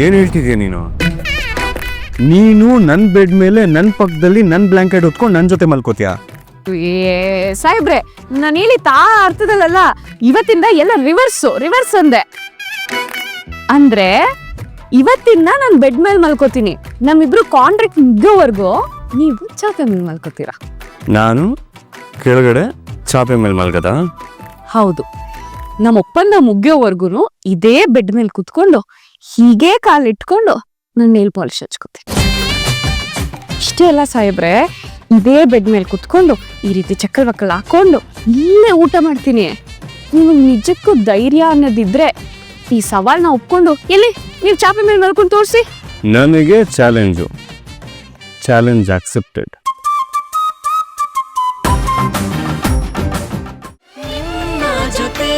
ಏನ್ ಹೇಳ್ತಿದ್ಯಾ ನೀನು? ನೀನು ನನ್ನ ಬೆಡ್ ಮೇಲೆ ನನ್ನ ಪಕ್ಕದಲ್ಲಿ ನನ್ನ ಬ್ಲಾಂಕೆಟ್ ಹೊತ್ಕೊಂಡು ನನ್ನ ಜೊತೆ ಮಲ್ಕೋತೀಯಾ? ಏ ಸಾಹೇಬ್ರೆ ನಾನು ಹೇಳಿ ತಾ ಅರ್ಥದಲ್ಲ ಇವತ್ತಿಂದ ಎಲ್ಲ ರಿವರ್ಸು ರಿವರ್ಸ್ ಅಂದೆ. ಅಂದ್ರೆ ಇವತ್ತಿಂದ ನಾನು ಬೆಡ್ ಮೇಲೆ ಮಲ್ಕೋತೀನಿ. ನಮ್ಮಿಬ್ರು ಕಾಂಟ್ರಾಕ್ಟ್ ಮುಗಿಯೋವರೆಗೂ ನೀವು ಚಾಪೆ ಮೇಲೆ ಮಲ್ಕೋತೀರಾ? ನಾನು ಕೆಳಗಡೆ ಚಾಪೆ ಮೇಲೆ ಮಲ್ಗದ? ಹೌದು. ನಮ್ಮ ಒಪ್ಪಂದ ಮುಗಿಯೋವರೆಗೂ ಇದೇ ಬೆಡ್ ಮೇಲೆ ಕುತ್ಕೊಂಡು ಹೀಗೆ ಕಾಲಿಟ್ಕೊಂಡು ನಾನು ನೇಲ್ ಪಾಲಿಶ್ ಹಚ್ಕೋತೀನಿ. ಇಷ್ಟೇ ಅಲ್ಲ ಸಾಹೇಬ್ರೆ ಇದೇ ಬೆಡ್ ಮೇಲೆ ಕುತ್ಕೊಂಡು ಈ ರೀತಿ ಚಕ್ಕಲ್ ಬಕ್ಕಲ್ ಹಾಕೊಂಡು ಇಲ್ಲೇ ಊಟ ಮಾಡ್ತೀನಿ. ನೀವು ನಿಜಕ್ಕೂ ಧೈರ್ಯ ಅನ್ನೋದಿದ್ರೆ ಈ ಸವಾಲ್ನ ಒಪ್ಕೊಂಡು ಎಲ್ಲಿ ನೀವು ಚಾಪೆ ಮೇಲೆ ಮಲ್ಕೊಂಡು ತೋರಿಸಿ. ನನಗೆ ಚಾಲೆಂಜು. ಚಾಲೆಂಜ್ ಅಕ್ಸೆಪ್ಟೆಡ್ ಜೊತೆ